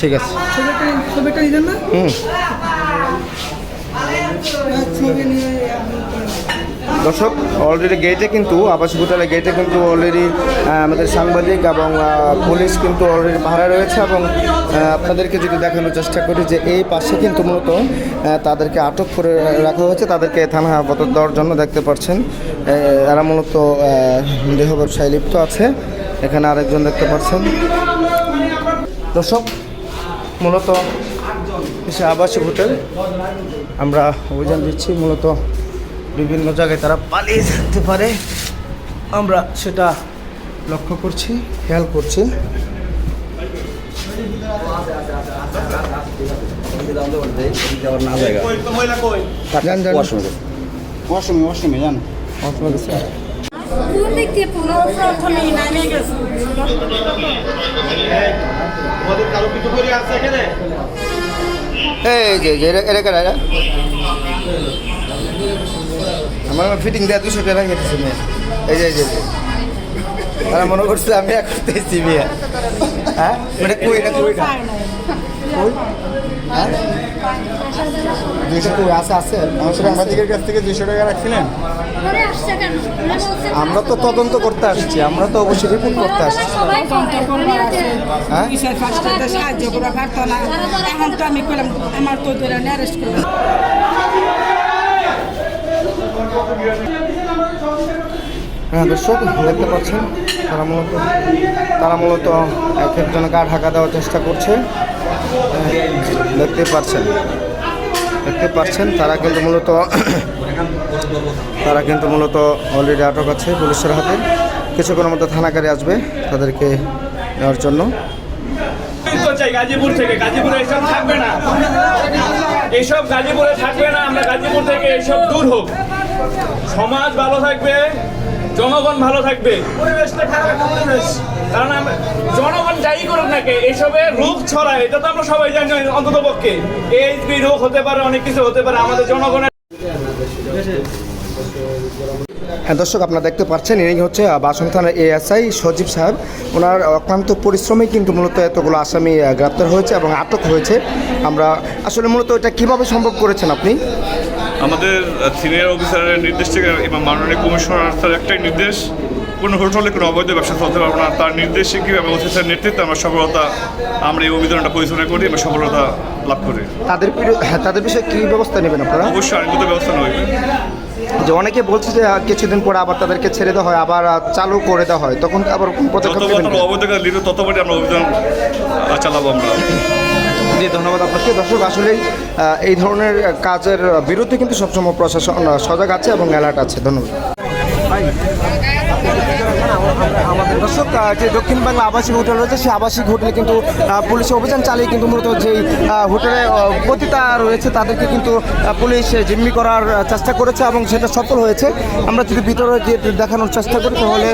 ঠিক আছে। ছবিটা না? হুম। দর্শক অলরেডি গেটে কিন্তু আবাস হোটেলের গেটে কিন্তু অলরেডি আমাদের সাংবাদিক এবং পুলিশ কিন্তু অলরেডি ভাড়া রয়েছে এবং আপনাদেরকে যদি দেখানোর চেষ্টা করি যে এই পাশে কিন্তু মূলত তাদেরকে আটক করে রাখা হয়েছে। তাদেরকে থানা হাফাজত দেওয়ার জন্য দেখতে পাচ্ছেন। এরা মূলত দেহ ব্যবসায় লিপ্ত আছে। এখানে আরেকজন দেখতে পাচ্ছেন। দর্শক মূলত সে আবাসিক হোটেল। আমরা অভিযান দিচ্ছি মূলত বিভিন্ন জায়গায় তারা পালিয়ে থাকতে পারে। আমরা সেটা লক্ষ্য করছি খেয়াল করছি। যান দিয়ে পুরো প্রথমে নামে গেছে। এই যে এরা এরা কারা এরা? আমার ফিটিং দেওয়া দুশো টাকা গেছে মেয়ে। এই যে এই যে তারা মনে করছে আমি এক করতেছি মেয়ে। হ্যাঁ? মানে কই এটা কই? এটা কই? হ্যাঁ? আছে সাংবাদিকের কাছ থেকে দুশো টাকা রাখছিলেন? আমরা তো তদন্ত করতে আসছি আমরা তো অবশ্যই রিপোর্ট করতে আসছি। হ্যাঁ? কিসের ফার্স্টে সাহায্য করে পারতো না। এখন তো আমি কইলাম আমার তো অ্যারেস্ট করলাম হ্যাঁ দর্শক দেখতে পাচ্ছেন তারা মূলত তারা মূলত এক একজনকে ঢাকা দেওয়ার চেষ্টা করছে। হ্যাঁ, দেখতে পাচ্ছেন। দেখতে পাচ্ছেন, তারা কিন্তু মূলত তারা কিন্তু মূলত অলরেডি আটক আছে পুলিশের হাতে। কিছুক্ষণের মধ্যে থানাকারে আসবে তাদেরকে নেওয়ার জন্য। থাকবে না। এসব গাজীপুরে থাকবে না, আমরা গাজীপুর থেকে এসব দূর হোক। সমাজ ভালো থাকবে, জনগণ ভালো থাকবে। পরিবেশটা খারাপ পরিবেশ। কারণ জনগণ যাই করুক নাকি এসবের রোগ ছড়ায়, এটা তো আমরা সবাই জানি, অন্তত পক্ষে। এইচবি রোগ হতে পারে, অনেক কিছু হতে পারে, আমাদের জনগণের হ্যাঁ দর্শক, আপনারা দেখতে পাচ্ছেন ইনি হচ্ছে বাসন থানার এএসআই সজীব সাহেব। ওনার অক্লান্ত পরিশ্রমে কিন্তু মূলত এতগুলো আসামি গ্রেপ্তার হয়েছে এবং আটক হয়েছে। আমরা আসলে মূলত এটা কীভাবে সম্ভব করেছেন আপনি? আমাদের সিনিয়র অফিসারের নির্দেশ থেকে এবং মাননীয় কমিশনার স্যার একটাই নির্দেশ কোনো হোটেলে কোনো অবৈধ ব্যবসা চলতে পারব না। তার নির্দেশে কি এবং অফিসার নেতৃত্বে আমরা সফলতা আমরা এই অভিযানটা পরিচালনা করি এবং সফলতা লাভ করি। তাদের হ্যাঁ তাদের বিষয়ে কী ব্যবস্থা নেবেন আপনারা? অবশ্যই আইনগত ব্যবস্থা হবে যে অনেকে বলছে যে কিছুদিন পরে আবার তাদেরকে ছেড়ে দেওয়া হয় আবার চালু করে দেওয়া হয় তখন আবার কোন পদক্ষেপ নেবেন অবৈধ লিখব ততবারই আমরা অভিযান চালাবো আমরা। জি ধন্যবাদ আপনাকে। দর্শক, আসলেই এই ধরনের কাজের বিরুদ্ধে কিন্তু সবসময় প্রশাসন সজাগ আছে এবং অ্যালার্ট আছে। ধন্যবাদ। আমাদের দর্শক যে দক্ষিণ বাংলা আবাসিক হোটেল রয়েছে, সেই আবাসিক হোটেলে কিন্তু পুলিশ অভিযান চালিয়ে কিন্তু মূলত যেই হোটেলে পতিতা রয়েছে, তাদেরকে কিন্তু পুলিশ জিম্মি করার চেষ্টা করেছে এবং সেটা সফল হয়েছে। আমরা যদি ভিতরে গিয়ে দেখানোর চেষ্টা করি, তাহলে